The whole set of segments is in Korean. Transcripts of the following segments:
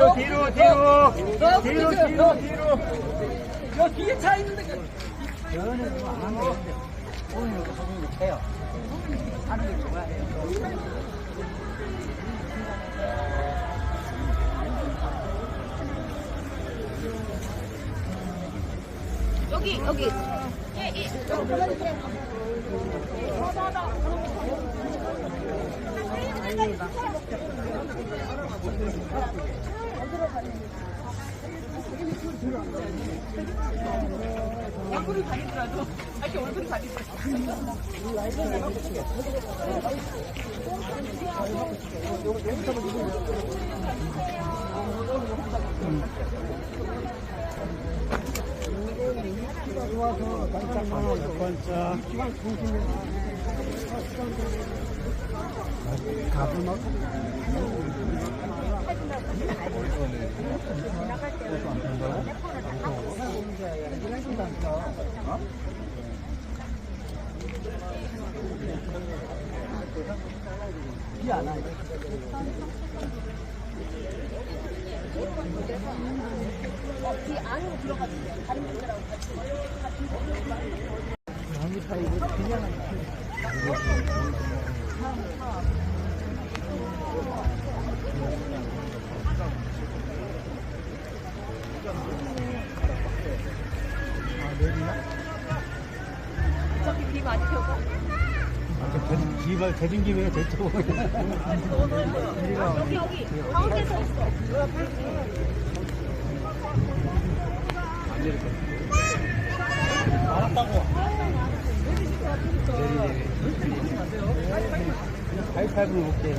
뒤로 뒤로 뒤로 뒤로 뒤로 저 뒤에 차 있는데. 저는 하면 되는데 오늘 소송이 돼요. 하는 게 좋아해요. 여기 여기 얼굴이 가리더라도 자기 얼굴이 가리더라 어, 뒤 안으로 들어가주세요. 다른 분들하고 같이. 같이. 대진 김에 대처 여기 여기 가운데서 있어 알았다고. 이파이브로 볼게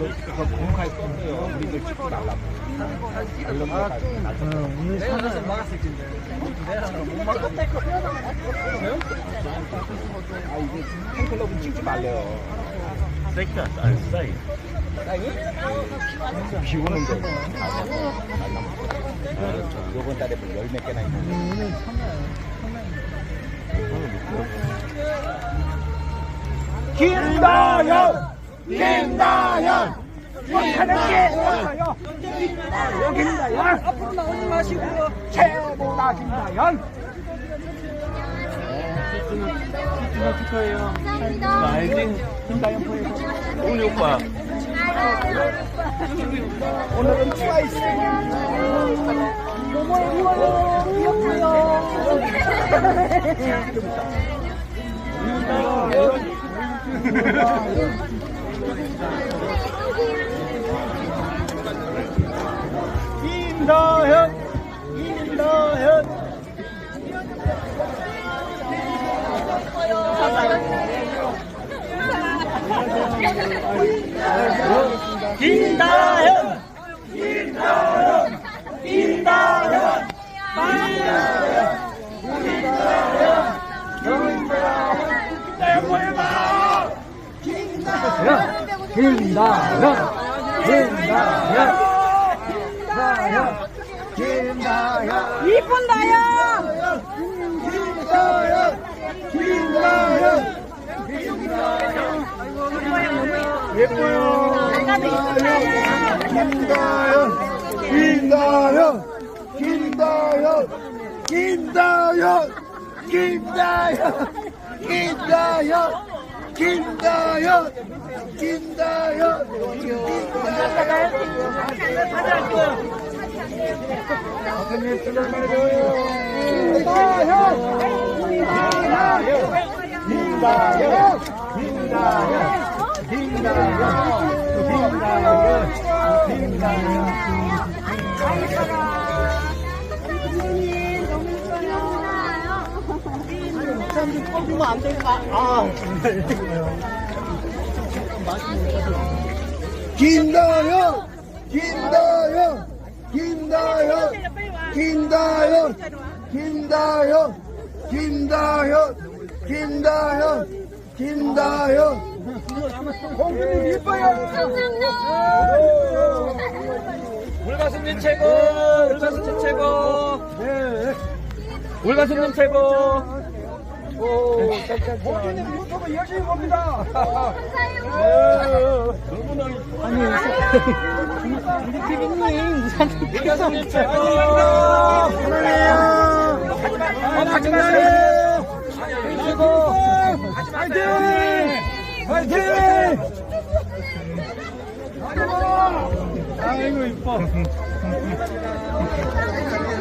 그거 공khai 통해요. 우리들 아 이게 팬클럽은 찍지 말래요. 섹터 아니 사이 비 오는데. 요번 달에 뭐 열몇 개나 있는데. 김다현! 김다현! 없어요. 김다현! 앞으로 나오지 마시고요. 최고다 김다현! 누나 축하해요. 감사합니다. 알지? 오늘 오빠. 오늘은 트와이스. 너무 예뻐요. 귀엽고요. 김다현! 김다현! 김다현! 김다현! 김다현! 김다현! 김다현! 이쁜 나야. 김다현! 김다현! 예뻐요. 김다현! 김다현! 김다현! 김다현! 김다현! 김다현! 김다현! 김다현! 김다현! 김다현! 김다현! 김다현! 김다현! 주면 안 될까? 아, 정말. 김다현! 김다현! 김다현! 김다현! 김다현! 김다현! 김다현! 김다현! 공주님 이뻐요. 물가슴님 최고. 물가슴님 최고. 네. 물가슴님 최고. 오, 공주님 유튜브 열심히 봅니다. 감사해요. 너무나 아니, 우리 피디님 우산 물가슴님 최고. 사랑해요. 하지 마세요. 하지 마세요. 화이팅! 화이팅! 아이고 이뻐.